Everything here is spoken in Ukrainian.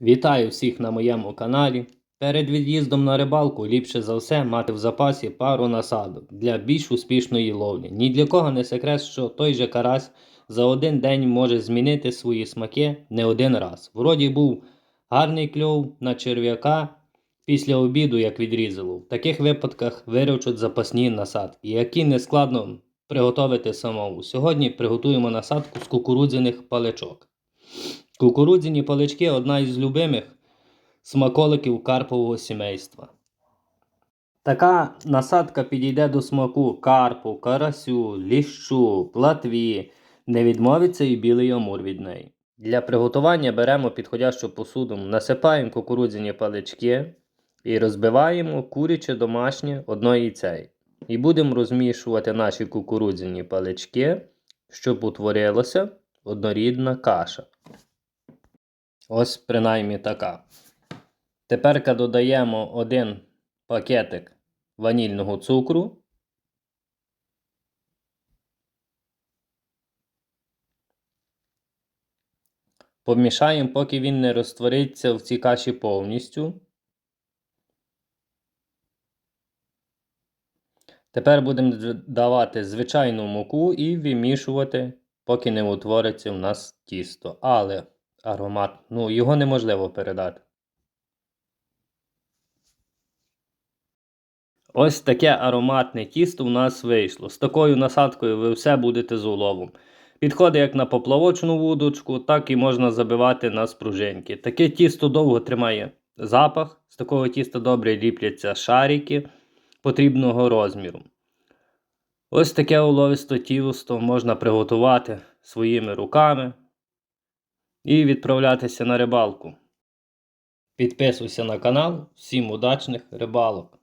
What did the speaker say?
Вітаю всіх на моєму каналі. Перед від'їздом на рибалку ліпше за все мати в запасі пару насадок для більш успішної ловлі. Ні для кого не секрет, що той же карась за один день може змінити свої смаки не один раз. Вроді був гарний кльов на черв'яка після обіду, як відрізало. В таких випадках виручать запасні насадки, які не складно приготувати самому. Сьогодні приготуємо насадку з кукурудзяних паличок. Кукурудзяні палички одна із любимих смаколиків карпового сімейства. Така насадка підійде до смаку карпу, карасю, ліщу, платві. Не відмовиться і білий амур від неї. Для приготування беремо підходящу посуду, насипаємо кукурудзяні палички і розбиваємо куряче домашнє одно яйце. І будемо розмішувати наші кукурудзяні палички, щоб утворилася однорідна каша. Ось принаймні така. Тепер додаємо один пакетик ванільного цукру. Помішаємо, поки він не розтвориться в цій каші повністю. Тепер будемо давати звичайну муку і вимішувати, поки не утвориться в нас тісто. Але аромат, ну його неможливо передати. Ось таке ароматне тісто у нас вийшло. З такою насадкою ви все будете з уловом. Підходить як на поплавочну вудочку, так і можна забивати на спружинки. Таке тісто довго тримає запах, з такого тіста добре ліпляться шарики потрібного розміру. Ось таке уловисто тісто можна приготувати своїми руками і відправлятися на рибалку. Підписуйся на канал, всім удачних рибалок!